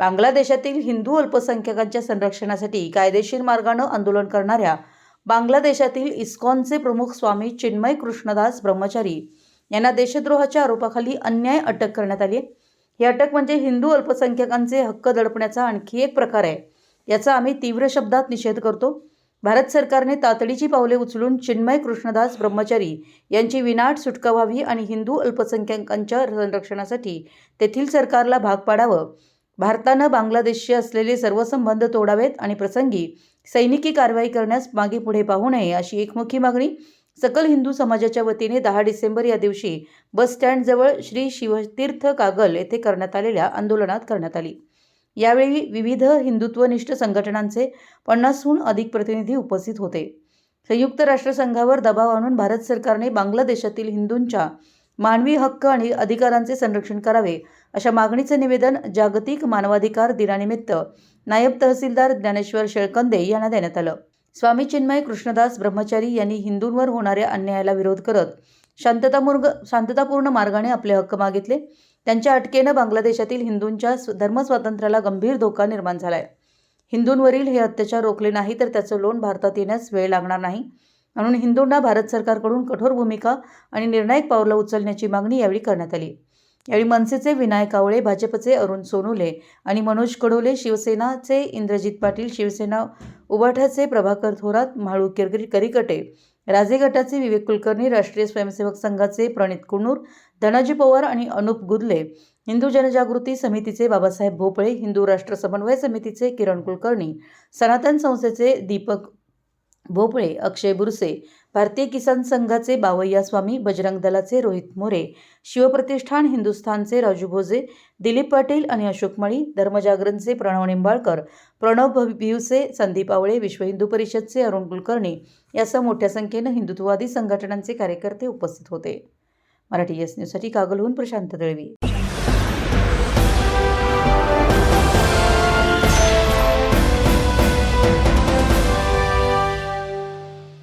बांगलादेशातील हिंदू अल्पसंख्याकांच्या संरक्षणासाठी कायदेशीर मार्गानं आंदोलन करणाऱ्या बांगलादेशातील इस्कॉनचे प्रमुख स्वामी चिन्मय कृष्णदास ब्रह्मचारी यांना देशद्रोहाच्या आरोपाखाली अन्याय अटक करण्यात आली ही अटक म्हणजे हिंदू अल्पसंख्याकांचे हक्क दडपण्याचा आणखी एक प्रकार आहे. याचा आम्ही तीव्र शब्दात निषेध करतो. भारत सरकारने तातडीची पावले उचलून चिन्मय कृष्णदास ब्रह्मचारी यांची विनाट सुटका व्हावी आणि हिंदू अल्पसंख्याकांच्या संरक्षणासाठी तेथील सरकारला भाग पाडावं भारतानं बांगलादेशशी असलेले सर्व संबंध तोडावेत आणि प्रसंगी सैनिकी कारवाई करण्यास मागे पुढे पाहू नये अशी एकमुखी मागणी सकल हिंदू समाजाच्या वतीने दहा डिसेंबर या दिवशी बस स्टँडजवळ श्री शिवतीर्थ कागल येथे करण्यात आलेल्या आंदोलनात करण्यात आली. यावेळी विविध हिंदुत्वनिष्ठ संघटनांचे पन्नासहून अधिक प्रतिनिधी उपस्थित होते. संयुक्त राष्ट्रसंघावर दबाव आणून भारत सरकारने बांगलादेशातील हिंदूंच्या मानवी हक्क आणि अधिकारांचे संरक्षण करावे अशा मागणीचे निवेदन जागतिक मानवाधिकार दिनानिमित्त नायब तहसीलदार ज्ञानेश्वर शेळकंदे यांना देण्यात आलं. स्वामी चिन्मय कृष्णदास ब्रह्मचारी यांनी हिंदूंवर होणाऱ्या अन्यायाला विरोध करत शांततामुर्ग शांततापूर्ण मार्गाने आपले हक्क मागितले. त्यांच्या अटकेनं बांगलादेशातील हिंदूंच्या धर्मस्वातंत्र्याला गंभीर धोका निर्माण झालाय. हिंदूंवरील हे अत्याचार रोखले नाही तर त्याचं लोन भारतात येण्यास वेळ लागणार नाही. म्हणून हिंदूंना भारत सरकारकडून कठोर भूमिका आणि निर्णायक पावलं उचलण्याची मागणी यावेळी करण्यात आली. यावेळी मनसेचे विनायक कावळे भाजपचे अरुण सोनुले आणि मनोज कडोले शिवसेनाचे इंद्रजित पाटील शिवसेना उबाठाचे प्रभाकर थोरात म्हाळू किरगिरी करिकटे राजे गटाचे विवेक कुलकर्णी राष्ट्रीय स्वयंसेवक संघाचे प्रणित कुणूर धनाजी पवार आणि अनुप गुदले हिंदू जनजागृती समितीचे बाबासाहेब भोपळे हिंदू राष्ट्र समन्वय समितीचे किरण कुलकर्णी सनातन संस्थेचे दीपक भोपळे अक्षय बुरसे भारतीय किसान संघाचे बावय्या स्वामी बजरंग दलाचे रोहित मोरे शिवप्रतिष्ठान हिंदुस्थानचे राजू भोजे दिलीप पाटील आणि अशोक मळी धर्मजागरणचे प्रणव निंबाळकर प्रणव भिवसे संदीप आवळे विश्व हिंदू परिषदचे अरुण कुलकर्णी यासह मोठ्या संख्येनं हिंदुत्ववादी संघटनांचे कार्यकर्ते उपस्थित होते. मराठी एस न्यूजसाठी कागलहून प्रशांत दळवी.